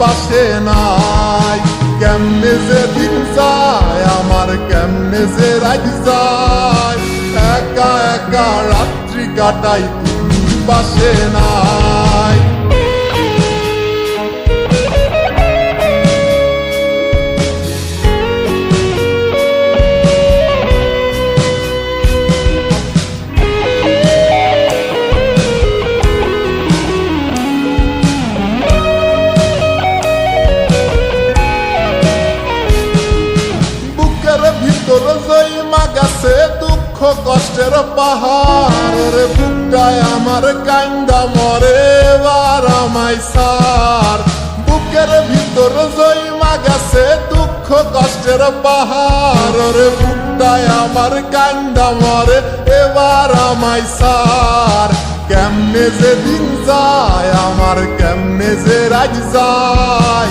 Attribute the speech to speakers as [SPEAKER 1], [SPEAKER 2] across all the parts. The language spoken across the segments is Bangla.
[SPEAKER 1] পাশে নাই। কেমনে যে দিন যায়, আমার কেমনে যে রাত যায়। একা একা কাটাই, তুমি পাশে কষ্টের পাহাড় রে বুকটায় আমার কান্দা মরে। এবার আমায় সার। কেমনে যে দিন যায়, আমার কেমনে যে রাজ যায়।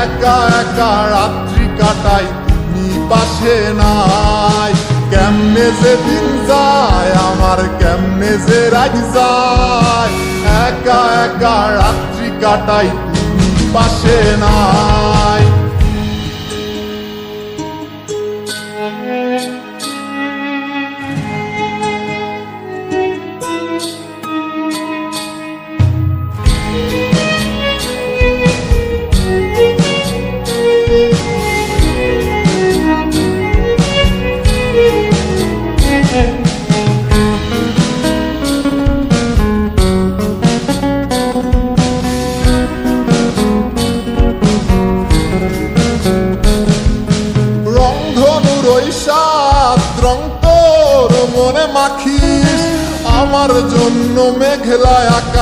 [SPEAKER 1] একা একা রাত্রি কাটাই, তুমি পাশে নাই। কেমনে যে দিন যায়, আমার কেমনে যে রাজ যায়। একা একা রাত্রি কাটাই, তুমি পাশে নাই।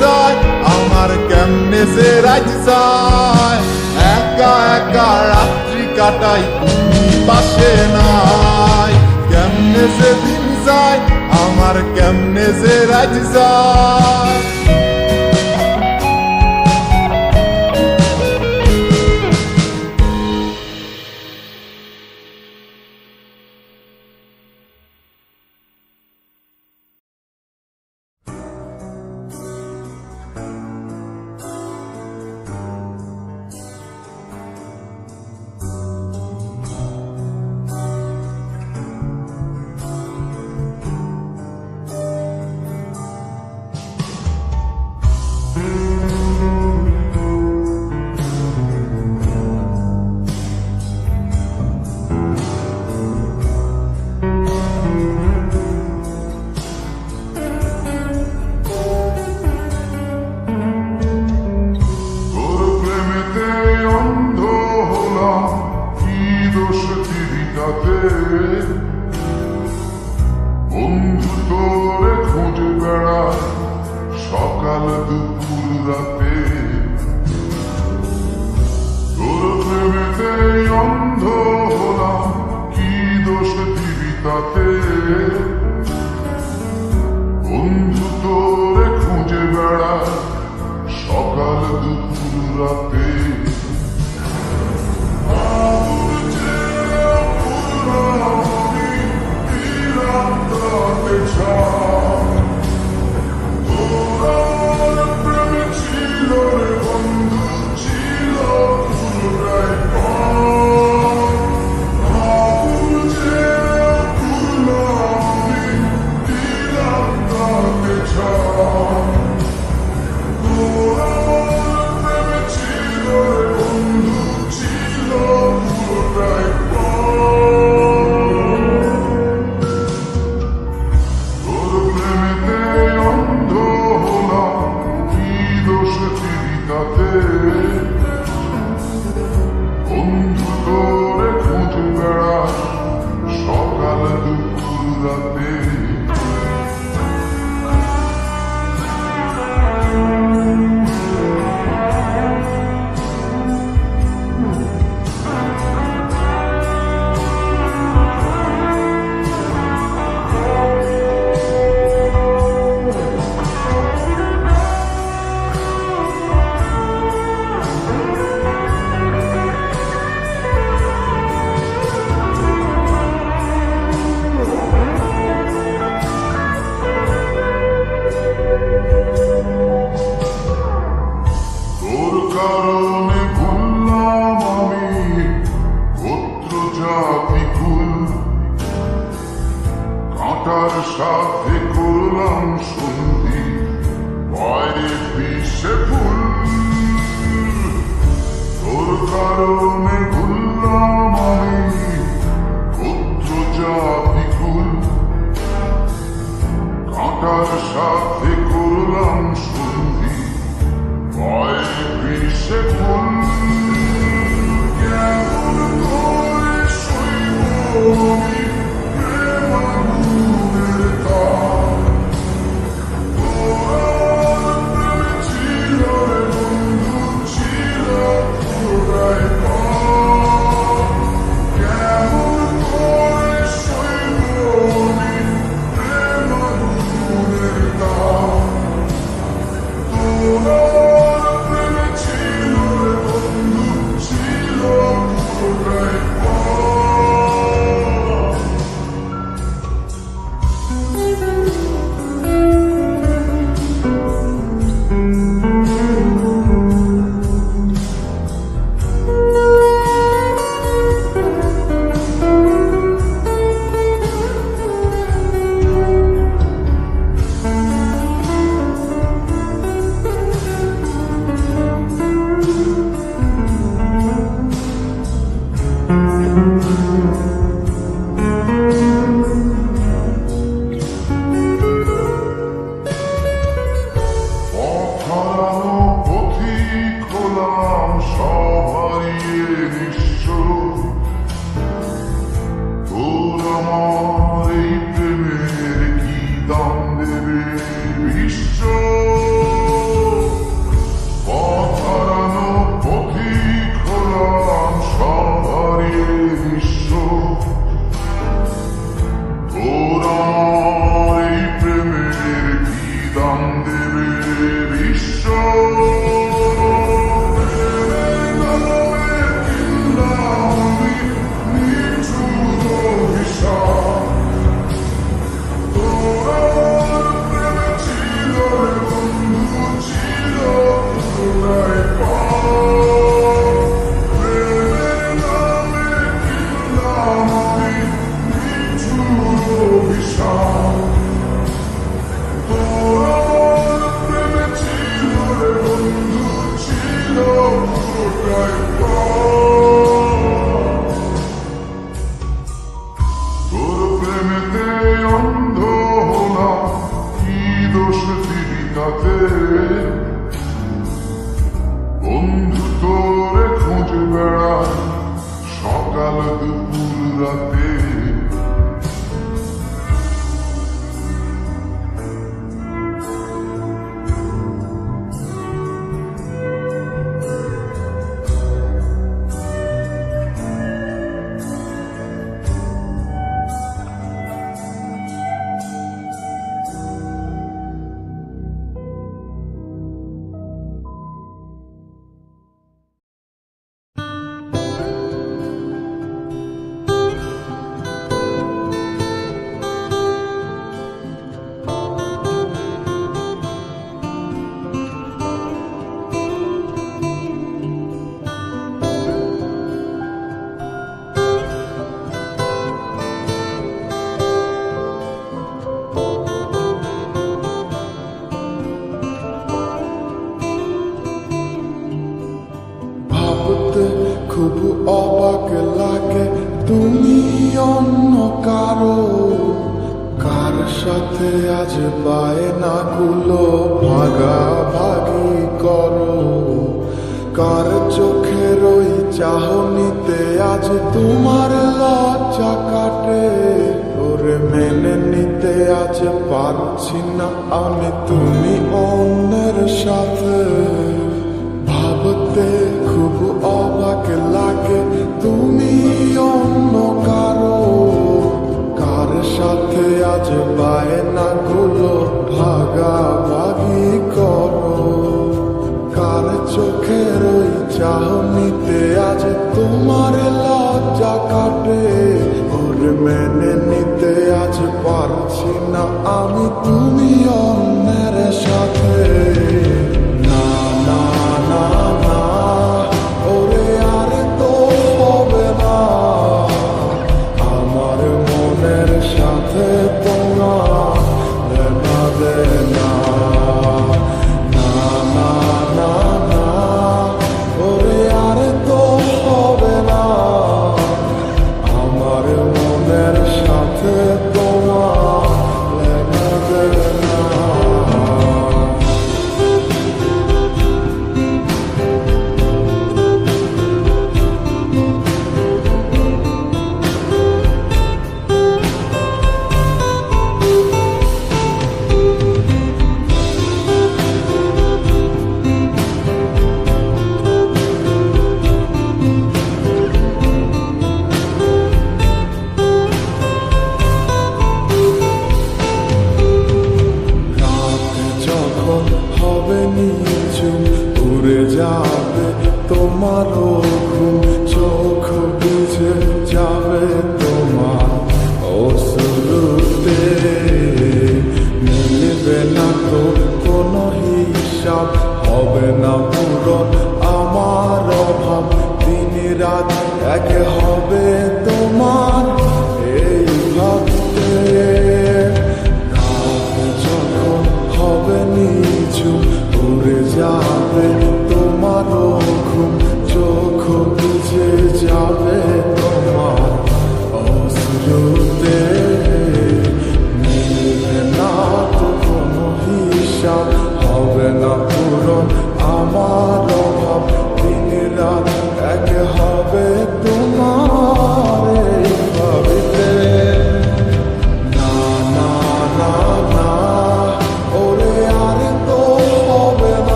[SPEAKER 1] যায়, আমার কেমনে সে রাজ যায়? একা একা রাত্রি কাটাই, তুমি পাশে নাই। কেমনে যে দিন যায়, আমার কেমনে সে রাজ যায়?
[SPEAKER 2] সাথে করলাম সন্ধি বাইরে পিসে ফুল। তোর কারণে ভুললাম আমি, ক্ষুদ্র যা বিকুল কাঁটার সাথে করলাম সন্ধি বাইরে পিসে ফুল। কেমন করে Thank you. আজ পায় না কুলো ভাগা ভাগি করো।
[SPEAKER 3] কার চোখের ওই চাহনিতে আজ তোমার লজ্জা কাটে? ওরে মেনে নিতে আজ পারছি না আমি, তুমি অন্যের সাথে মেনে নিতে আজ পারছি না আমি তুমি অন্যের সাথে।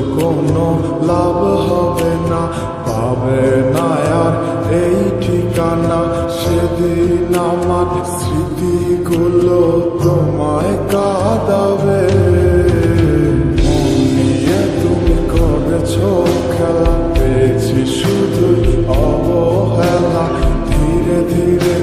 [SPEAKER 3] কোনো লাভ হবে না। পাবে না আর এই ঠিকানা। সেদিন আমার স্মৃতিগুলো তোমায় কাঁদাবে। খেলা। পেয়েছি শুধুই অবহেলা। ধীরে ধীরে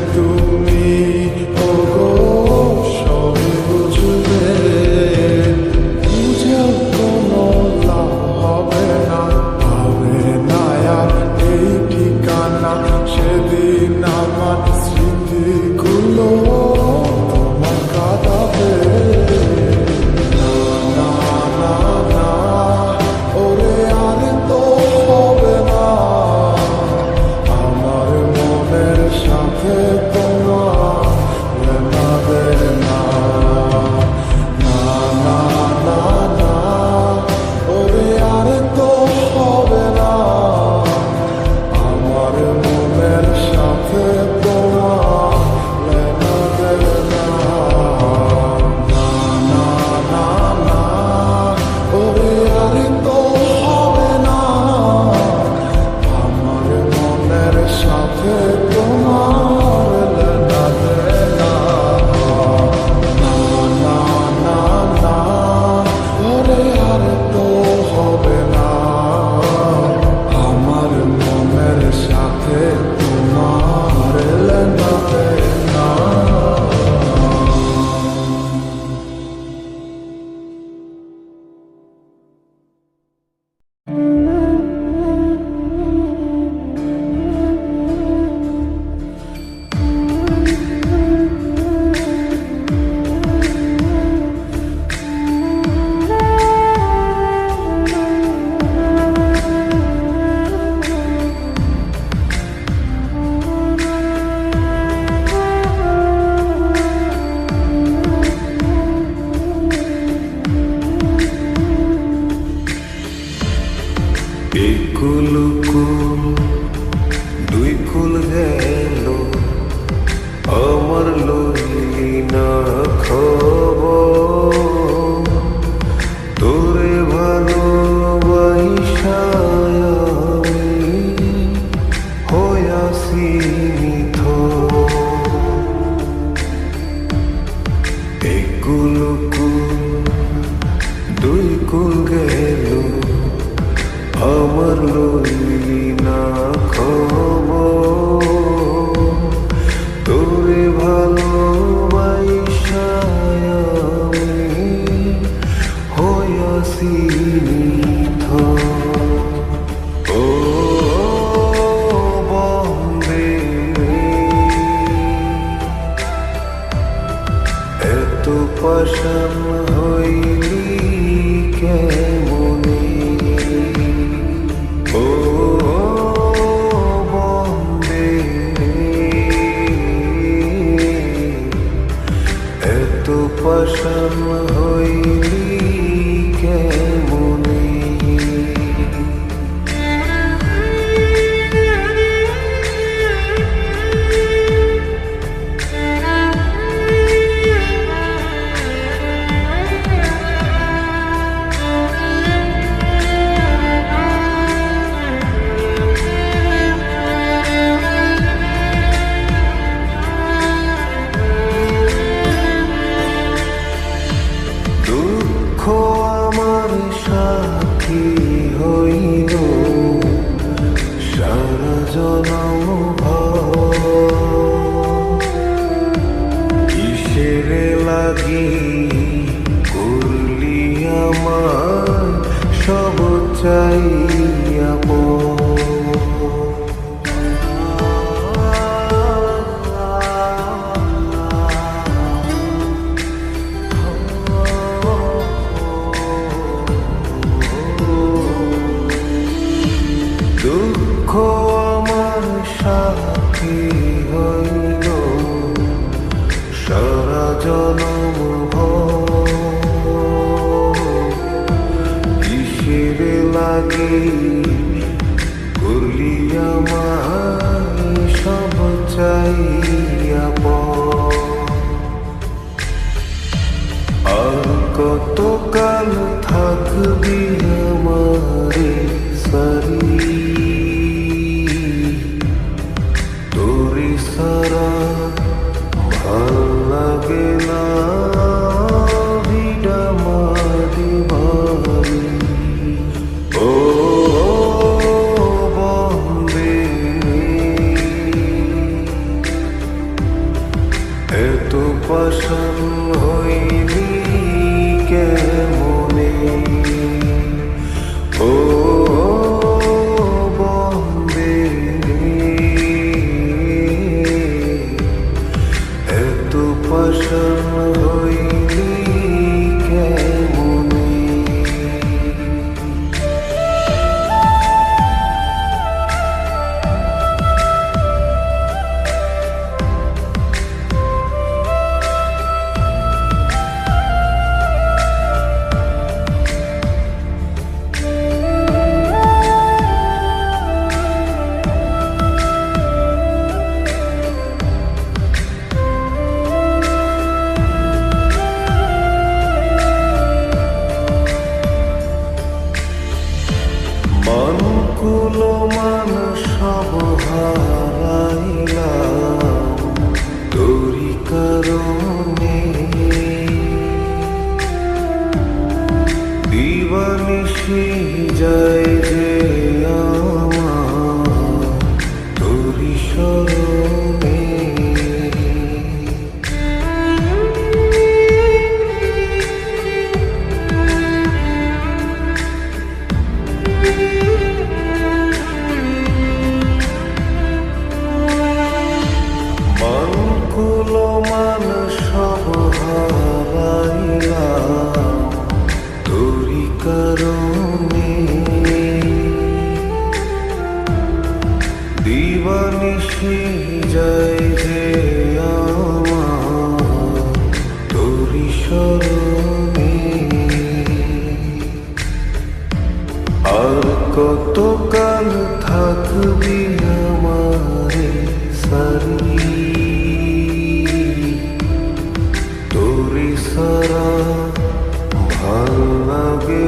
[SPEAKER 3] sorrow আর
[SPEAKER 4] কত কাল থাকবি আমারে সারি তোরি সারা ভালো লাগে